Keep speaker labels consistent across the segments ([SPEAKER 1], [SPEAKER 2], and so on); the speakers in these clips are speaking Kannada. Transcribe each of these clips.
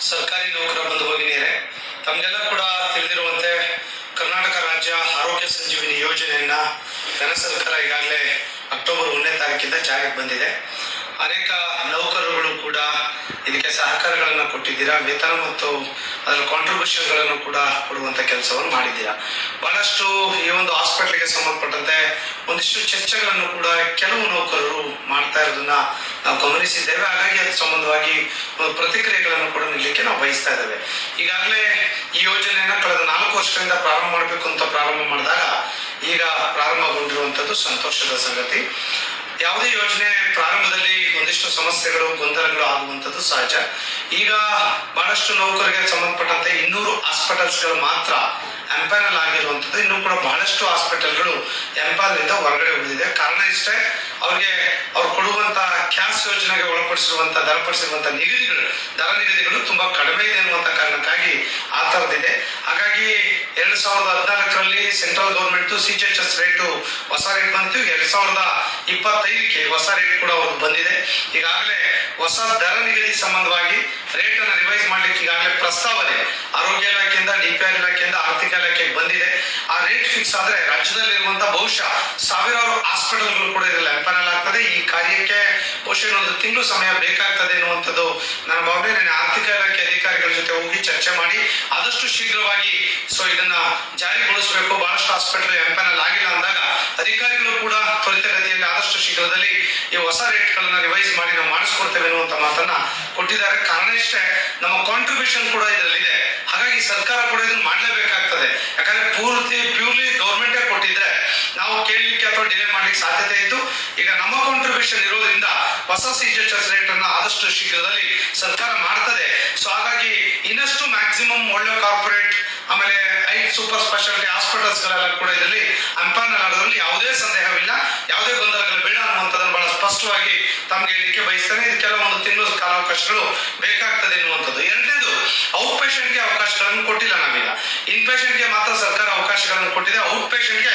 [SPEAKER 1] ಸರ್ಕಾರಿ ನೌಕರ ಬಂಧು ಭಗಿನಿಯರೇ ತಮಗೆಲ್ಲ ಕೂಡ ತಿಳಿದಿರುವಂತೆ ಕರ್ನಾಟಕ ರಾಜ್ಯ ಆರೋಗ್ಯ ಸಂಜೀವಿನಿ ಯೋಜನೆಯನ್ನ ಕೇಂದ್ರ ಸರ್ಕಾರ ಈಗಾಗಲೇ ಅಕ್ಟೋಬರ್ ಒಂದನೇ ತಾರೀಕಿಂದ ಜಾರಿಗೆ ಬಂದಿದೆ. ಅನೇಕ ನೌಕರರುಗಳು ಕೂಡ ಇದಕ್ಕೆ ಸಹಕಾರಗಳನ್ನು ಕೊಟ್ಟಿದ್ದೀರಾ, ವೇತನ ಮತ್ತು ಅದರ ಕಾಂಟ್ರಿಬ್ಯೂಷನ್ಗಳನ್ನು ಕೂಡ ಕೊಡುವಂಥ ಕೆಲಸವನ್ನು ಮಾಡಿದ್ದೀರಾ. ಬಹಳಷ್ಟು ಈ ಒಂದು ಹಾಸ್ಪಿಟ್ಲಿಗೆ ಸಂಬಂಧಪಟ್ಟಂತೆ ಒಂದಿಷ್ಟು ಚರ್ಚೆಗಳನ್ನು ಕೂಡ ಕೆಲವು ನೌಕರರು ಮಾಡ್ತಾ ಇರೋದನ್ನ ನಾವು ಗಮನಿಸಿದ್ದೇವೆ. ಹಾಗಾಗಿ ಅದ್ರ ಸಂಬಂಧವಾಗಿ ಪ್ರತಿಕ್ರಿಯೆಗಳನ್ನು ಕೂಡ ನೀಡಲಿಕ್ಕೆ ನಾವು ಬಯಸ್ತಾ ಇದ್ದೇವೆ. ಈಗಾಗಲೇ ಈ ಯೋಜನೆಯನ್ನ ಕಳೆದ ನಾಲ್ಕು ವರ್ಷಗಳಿಂದ ಪ್ರಾರಂಭ ಮಾಡಬೇಕು ಅಂತ ಪ್ರಾರಂಭ ಮಾಡಿದಾಗ ಈಗ ಪ್ರಾರಂಭಗೊಂಡಿರುವಂಥದ್ದು ಸಂತೋಷದ ಸಂಗತಿ. ಯಾವುದೇ ಯೋಜನೆ ಪ್ರಾರಂಭದಲ್ಲಿ ಒಂದಿಷ್ಟು ಸಮಸ್ಯೆಗಳು, ಗೊಂದಲಗಳು ಆಗುವಂಥದ್ದು ಸಹಜ. ಈಗ ಬಹಳಷ್ಟು ನೌಕರಿಗೆ ಸಂಬಂಧಪಟ್ಟಂತೆ ಇನ್ನೂರು ಹಾಸ್ಪಿಟಲ್ಸ್ಗಳು ಮಾತ್ರ ಎಂಪ್ಯಾನಲ್ ಆಗಿರುವಂಥದ್ದು. ಇನ್ನೂ ಕೂಡ ಬಹಳಷ್ಟು ಹಾಸ್ಪಿಟಲ್ಗಳು ಎಂಪಾಲ್ನಿಂದ ಹೊರಗಡೆ ಉಳಿದಿದೆ. ಕಾರಣ ಇಷ್ಟೇ, ಅವ್ರಿಗೆ ಅವ್ರು ಕ್ಯಾಸ್ ಯೋಜನೆಗೆ ಒಳಪಡಿಸಿರುವಂತ ದರಪಡಿಸಿರುವಂತಹ ನಿಗದಿಗಳು, ದರ ನಿಗದಿಗಳು ತುಂಬಾ ಕಡಿಮೆ ಇದೆ ಅನ್ನುವಂತ ಕಾರಣಕ್ಕಾಗಿ ಆ ತರದಿದೆ ಹಾಗಾಗಿ ಎರಡ್ ಸಾವಿರದ ಹದಿನಾಲ್ಕರಲ್ಲಿ central government C H S rate ಹೊಸ ರೇಟ್ ಬಂತು. ಎರಡ್ ಸಾವಿರದ ಇಪ್ಪತ್ತೈದಕ್ಕೆ ಹೊಸ ರೇಟ್ ಕೂಡ ಒಂದು ಬಂದಿದೆ. ಈಗಾಗಲೇ ಹೊಸ ದರ ನಿಗದಿ ಸಂಬಂಧವಾಗಿ ರೇಟ್ ಅನ್ನು ರಿವೈಸ್ ಮಾಡ್ಲಿಕ್ಕೆ ಈಗಾಗಲೇ ಪ್ರಸ್ತಾವನೆ. ಆರೋಗ್ಯ ಇಲಾಖೆಯಿಂದ ಡಿಪಿಆರ್ ಇಲಾಖೆಯಿಂದ, ಆರ್ಥಿಕ ಇಲಾಖೆಗೆ ಬಂದಿದೆ. ಆ ರೇಟ್ ಫಿಕ್ಸ್ ಆದ್ರೆ ರಾಜ್ಯದಲ್ಲಿರುವಂತಹ ಬಹುಶಃ ಸಾವಿರಾರು ಹಾಸ್ಪಿಟಲ್ಗಳು ಕೂಡ ಇದರಲ್ಲಿ ಎಂಪನಲ್ ಆಗ್ತದೆ. ಈ ಕಾರ್ಯಕ್ಕೆ ಬಹುಶಃ ಒಂದು ತಿಂಗಳು ಸಮಯ ಬೇಕಾಗ್ತದೆ ಎನ್ನುವಂಥದ್ದು ನನ್ನ ಭಾವನೆ. ಆರ್ಥಿಕ ಇಲಾಖೆ ಚರ್ಚೆ ಮಾಡಿ ಆದಷ್ಟು ಶೀಘ್ರವಾಗಿ ಸೊ ಇದನ್ನ ಜಾರಿಗೊಳಿಸಬೇಕು. ಬಹಳಷ್ಟು ಹಾಸ್ಪಿಟಲ್ ಎಂಪನಲ್ ಆಗಿಲ್ಲ ಅಂದಾಗ ಅಧಿಕಾರಿಗಳು ಕೂಡ ತ್ವರಿತಗತಿಯಲ್ಲಿ ಆದಷ್ಟು ಶೀಘ್ರದಲ್ಲಿ ಈ ಹೊಸ ರೇಟ್ಗಳನ್ನ ರಿವೈಸ್ ಮಾಡಿ ನಾವು ಮಾಡಿಸ್ಕೊಡ್ತೇವೆ ಅನ್ನುವಂತ ಮಾತನ್ನ ಕೊಟ್ಟಿದ್ದಾರೆ. ಕಾರಣ ಇಷ್ಟೇ, ನಮ್ಮ ಕಾಂಟ್ರಿಬ್ಯೂಷನ್ ಕೂಡ ಇದರಲ್ಲಿದೆ. ಹಾಗಾಗಿ ಸರ್ಕಾರ ಕೂಡ ಇದನ್ನ ಮಾಡಲೇಬೇಕಾಗ್ತದೆ. ಯಾಕಂದ್ರೆ ಪೂರ್ತಿ ಪ್ಯೂರ್ಲಿ ಗೌರ್ಮೆಂಟೇ ನಾವು ಕೇಳಲಿಕ್ಕೆ ಅಥವಾ ಡಿಲೇ ಮಾಡಲಿಕ್ಕೆ ಸಾಧ್ಯತೆ ಇತ್ತು ಈಗ ನಮ್ಮ ಕಾಂಟ್ರಿಬ್ಯೂಷನ್ ಇರೋದ್ರಿಂದ ಹೊಸ C G H S rate ಅನ್ನ ಆದಷ್ಟು ಶೀಘ್ರದಲ್ಲಿ ಸರ್ಕಾರ ಮಾಡ್ತದೆ. ಸೊ ಹಾಗಾಗಿ ಇನ್ನಷ್ಟು ಮ್ಯಾಕ್ಸಿಮಮ್ ಒಳ್ಳೆ ಕಾರ್ಪೊರೇಟ್ ಆಮೇಲೆ ಐ ಸೂಪರ್ ಸ್ಪೆಷಾಲಿಟಿ ಹಾಸ್ಪಿಟಲ್ಸ್ ಗಳೆಲ್ಲ ಕೂಡ ಇದರಲ್ಲಿ ಅಂಪಾನಲ್ ಆಗೋದ್ರಲ್ಲಿ ಯಾವುದೇ ಸಂದೇಹವಿಲ್ಲ. ಯಾವುದೇ ಗೊಂದಲಗಳು ಬೇಡ ಅನ್ನುವಂಥದ್ದನ್ನು ಬಹಳ ಸ್ಪಷ್ಟವಾಗಿ ತಮಗೆ ಹೇಳಲಿಕ್ಕೆ ಬಯಸ್ತೇನೆ. ಇದು ಕೆಲವೊಂದು ತಿನ್ನುವ ಕಾಲಾವಕಾಶಗಳು ಬೇಕಾಗ್ತದೆ ಎನ್ನುವಂಥದ್ದು. ಎರಡನೇದು ಔಟ್ ಪೇಷಂಟ್ಗೆ ಅವಕಾಶಗಳನ್ನು ಕೊಟ್ಟಿಲ್ಲ ನಾವೀಗ. ಇನ್ ಪೇಷಂಟ್ಗೆ ಮಾತ್ರ ಸರ್ಕಾರ ಅವಕಾಶಗಳನ್ನು ಕೊಟ್ಟಿದೆ. ಔಟ್ ಪೇಷಂಟ್ಗೆ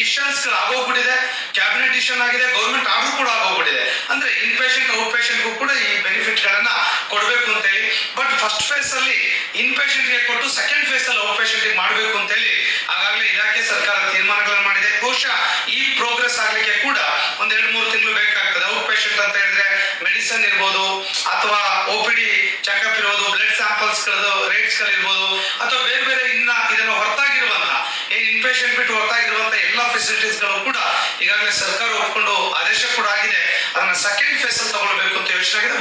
[SPEAKER 1] ಡಿಸಿಷನ್ಸ್ ಆಗೋಗ್ಬಿಟ್ಟಿದೆ. ಕ್ಯಾಬಿನೆಟ್ ಡಿಸಿಷನ್ ಆಗಿದೆ ಗೌರ್ಮೆಂಟ್ ಆರ್ಡರ್ ಕೂಡ ಆಗೋಗ್ಬಿಟ್ಟಿದೆ. ಅಂದ್ರೆ ಇನ್ ಪೇಷಂಟ್ ಔಟ್ ಪೇಷಂಟ್ಗೂ ಕೂಡ ಈ ಬೆನಿಫಿಟ್ ಗಳನ್ನ ಕೊಡಬೇಕು ಅಂತ ಹೇಳಿ ಬಟ್ ಫಸ್ಟ್ ಫೇಸ್ ಅಲ್ಲಿ ಇನ್ಗೆ ಕೊಟ್ಟು ಸೆಕೆಂಡ್ ಫೇಸ್ ಅಲ್ಲಿ ಔಟ್ಗೆ ಮಾಡಬೇಕು ಅಂತ ಹೇಳಿ ಆಗಾಗಲೇ ಇಲಾಖೆ ಸರ್ಕಾರ ತೀರ್ಮಾನಗಳನ್ನು ಮಾಡಿದೆ. ಬಹುಶಃ ಈ ಪ್ರೋಗ್ರೆಸ್ ಆಗ್ಲಿಕ್ಕೆ ಕೂಡ ಒಂದ್ ಎರಡು ಮೂರು ತಿಂಗಳು ಬೇಕಾಗ್ತದೆ. ಔಟ್ ಪೇಷಂಟ್ ಅಂತ ಹೇಳಿದ್ರೆ ಮೆಡಿಸನ್ ಇರ್ಬೋದು, ಅಥವಾ ಒ ಪಿ ಡಿ ಚೆಕಪ್ ಇರ್ಬೋದು ಬ್ಲಡ್ ಸ್ಯಾಂಪಲ್ಸ್ ರೇಟ್ಸ್ ಗಳಿರ್ಬೋದು, ಅಥವಾ ಬೇರೆ ಬೇರೆ ಪೇಷಂಟ್ ಬಿಟ್ಟು ಎಲ್ಲಾ ಫೆಸಿಲಿಟೀಸ್ಗಳು ಕೂಡ ಈಗಾಗಲೇ ಸರ್ಕಾರ ಒಪ್ಕೊಂಡು ಆದೇಶ ಕೂಡ ಆಗಿದೆ. ಅದನ್ನ ಸೆಕೆಂಡ್ ಫೇಸ್ ತಗೊಳ್ಬೇಕು ಅಂತ ಯೋಚನೆ ಆಗಿದೆ.